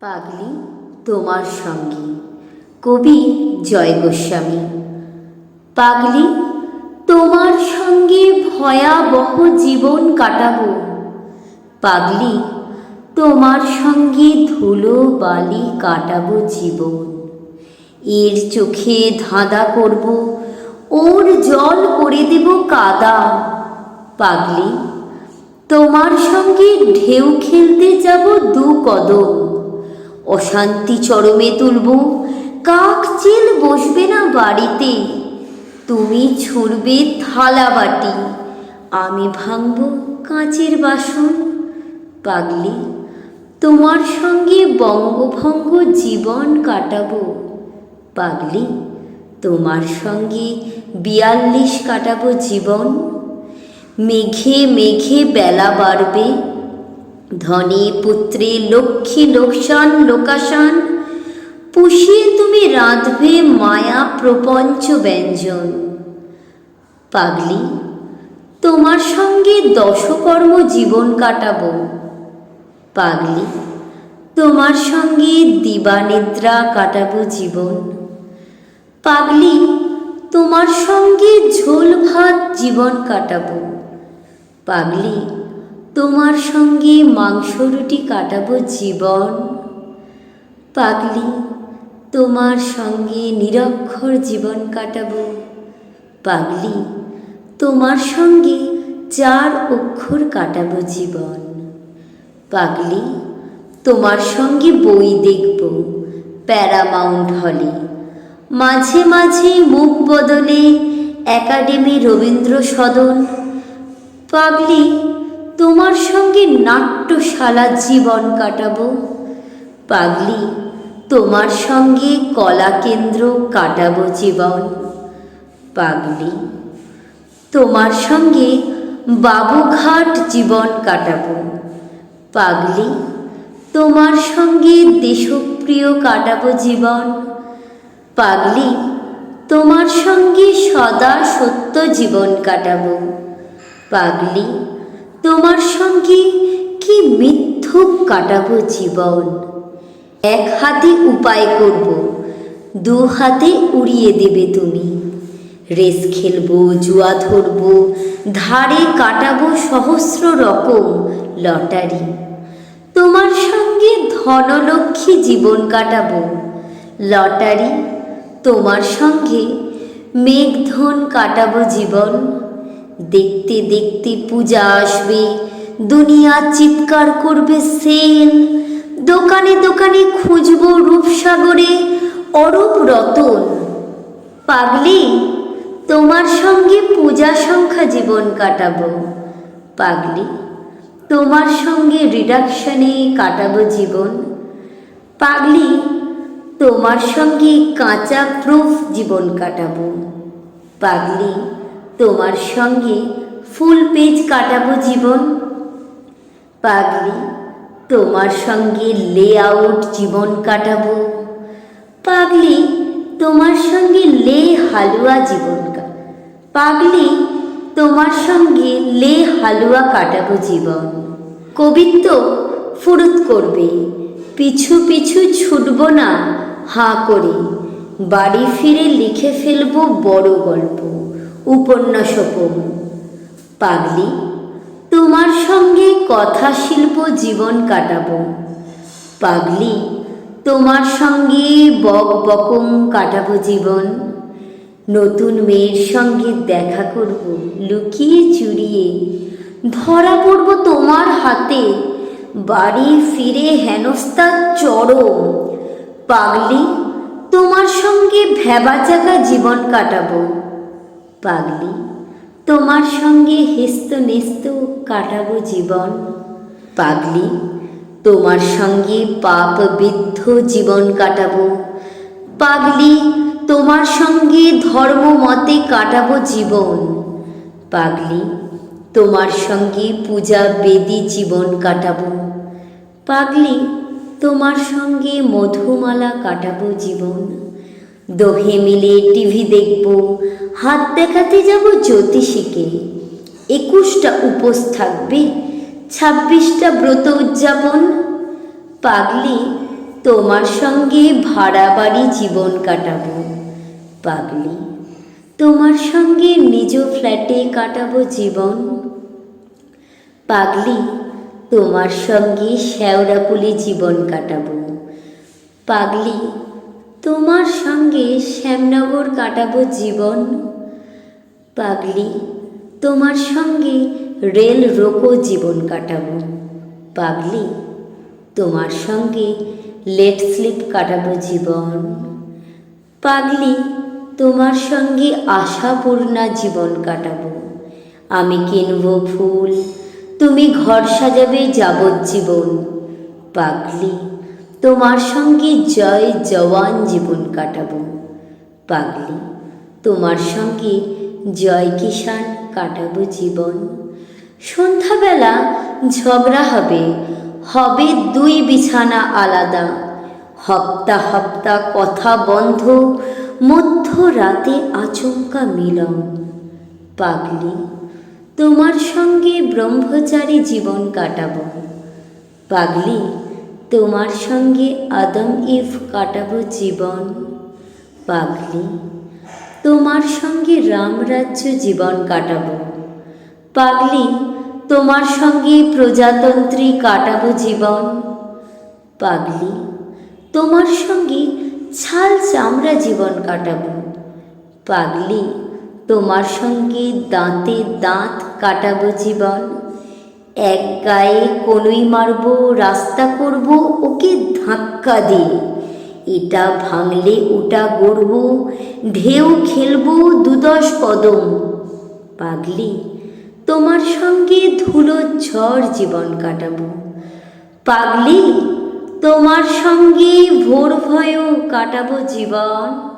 পাগলি তোমার সঙ্গে। কবি জয় গোস্বামী। পাগলি, তোমার সঙ্গে ভয়াবহ জীবন কাটাবো। পাগলি, তোমার সঙ্গে ধুলো বালি কাটাবো জীবন। এর চোখে ধাঁধা করব, ওর জল করে দেব কাদা। পাগলি, তোমার সঙ্গে ঢেউ খেলতে যাব দু কদম। অশান্তি চরমে তুলব। কাক চিল বসবে না বাড়িতে? তুমি ছুড়বে থালা বাটি। আমি ভাঙব কাঁচের বাসন। পাগলি, তোমার সঙ্গে বঙ্গভঙ্গ জীবন কাটাবো। পাগলি, তোমার সঙ্গে বিয়াল্লিশ কাটাবো জীবন। মেঘে মেঘে বেলা বাড়বে। ধনে পুত্রী, লক্ষ্মী লোকসান, লোকাসান, পুষিয়ে তুমি রাঁধবে মায়া প্রপঞ্চ ব্যঞ্জন। পাগলি, তোমার সঙ্গে দশকর্ম জীবন কাটাবো। পাগলি, তোমার সঙ্গে দিবানিদ্রা কাটাবো জীবন। পাগলি, তোমার সঙ্গে ঝোল ভাত জীবন কাটাবো। পাগলি তোমার সঙ্গে মাংস রুটি কাটাবো জীবন। পাগলি, তোমার সঙ্গে নিরক্ষর জীবন কাটাবো। পাগলি, তোমার সঙ্গে চার অক্ষর কাটাবো জীবন। পাগলি, তোমার সঙ্গে বই দেখব প্যারামাউন্ট হলে। মাঝে মাঝে মুখ বদলে একাডেমি রবীন্দ্র সদন। পাগলি তোমার সঙ্গে নাট্যশালা জীবন কাটাবো। পাগলি, তোমার সঙ্গে কলা কেন্দ্র কাটাবো জীবন। পাগলি, তোমার সঙ্গে বাবুঘাট জীবন কাটাবো। পাগলি, তোমার সঙ্গে দেশপ্রিয় কাটাবো জীবন। পাগলি, তোমার সঙ্গে সদা সত্য জীবন কাটাবো। পাগলি তোমার সঙ্গে কি মিথ্যুক কাটাবো জীবন? এক হাতে উপায় করব, দু হাতে উড়িয়ে দেবে তুমি। রেস খেলব, জুয়া ধরবো, ধারে কাটাবো সহস্র রকম লটারি। তোমার সঙ্গে ধনলক্ষ্মী জীবন কাটাবো। লটারি, তোমার সঙ্গে মেঘধন কাটাবো জীবন। দেখতে দেখতে পূজা আসবে। দুনিয়া চিৎকার করবে সেল দোকানে দোকানে খুঁজবো রূপসাগরে অরূপ রতন। পাগলি, তোমার সঙ্গে পূজা সংখ্যা জীবন কাটাবো। পাগলি, তোমার সঙ্গে রিডাকশনে কাটাবো জীবন। পাগলি, তোমার সঙ্গে কাঁচা প্রুফ জীবন কাটাবো। পাগলি তোমার সঙ্গে ফুল পেজ কাটাবো জীবন। পাগলি, তোমার সঙ্গে লেআউট জীবন কাটাবো। পাগলি, তোমার সঙ্গে লে হালুয়া জীবন পাগলি, তোমার সঙ্গে লে হালুয়া কাটাবো জীবন। কবিত্ব ফুরুত করবে, পিছু পিছু ছুটব না, হাঁ করে। বাড়ি ফিরে লিখে ফেলব বড় গল্প। উপন্যাসপম পাগলি, তোমার সঙ্গে কথা শিল্প জীবন কাটাবো। পাগলি, তোমার সঙ্গে বক বকম কাটাবো জীবন। নতুন মেয়ের সঙ্গে দেখা করব, লুকিয়ে চুরিয়ে। ধরা পড়ব তোমার হাতে, বাড়ি ফিরে হেনস্তার চরম। পাগলি, তোমার সঙ্গে ভেবাচাকা জীবন কাটাবো। পাগলি, তোমার সঙ্গে হেস্ত নেস্ত কাটাবো জীবন। পাগলি, তোমার সঙ্গে পাপ বিদ্ধ জীবন কাটাবো। পাগলি, তোমার সঙ্গে ধর্ম মতে কাটাবো জীবন। পাগলি, তোমার সঙ্গে পূজা বেদি জীবন কাটাবো। পাগলি, তোমার সঙ্গে মধুমালা কাটাবো জীবন। দোহে মিলে টিভি দেখব, হাত দেখাতে যাব জ্যোতিষীকে। একুশটা উপোস থাকবে, ছাব্বিশটা ব্রত উদযাপন। পাগলি, তোমার সঙ্গে ভাড়া বাড়ি জীবন কাটাবো। পাগলি, তোমার সঙ্গে নিজ ফ্ল্যাটে কাটাবো জীবন। পাগলি, তোমার সঙ্গে শ্যাওড়াপুলি জীবন কাটাবো। পাগলি তোমার সঙ্গে শ্যামনগর কাটাবো জীবন। পাগলি, তোমার সঙ্গে রেল রোকো জীবন কাটাবো। পাগলি, তোমার সঙ্গে লেট স্লিপ কাটাবো জীবন। পাগলি, তোমার সঙ্গে আশাপূর্ণা জীবন কাটাবো। আমি কিনবো ফুল, তুমি ঘর সাজাবে যাবজ্জীবন। পাগলি তোমার সঙ্গে জয় জওয়ান জীবন কাটাবো। পাগলি, তোমার সঙ্গে জয় কিষান কাটাবো জীবন। সন্ধ্যাবেলা ঝগড়া হবে হবে দুই বিছানা আলাদা। হপ্তা হপ্তা কথা বন্ধ মধ্য রাতে আচমকা মিলন। পাগলি, তোমার সঙ্গে ব্রহ্মচারী জীবন কাটাবো। পাগলি তোমার সঙ্গে আদম, ইফ কাটাবো জীবন। পাগলি, তোমার সঙ্গে রামরাজ্য জীবন কাটাবো। পাগলি, তোমার সঙ্গে প্রজাতন্ত্রী কাটাবো জীবন। পাগলি, তোমার সঙ্গে ছাল চামড়া জীবন কাটাবো। পাগলি, তোমার সঙ্গে দাঁতে দাঁত কাটাবো জীবন। এক গায়ে কনুই মারব, রাস্তা করব, ওকে ধাক্কা দিয়ে। এটা ভাঙলে ওটা গড়ব, ঢেউ খেলব দুদশ কদম। পাগলি, তোমার সঙ্গে ধুলো ঝড় জীবন কাটাবো। পাগলি, তোমার সঙ্গে ভোর ভয়ও কাটাবো জীবন।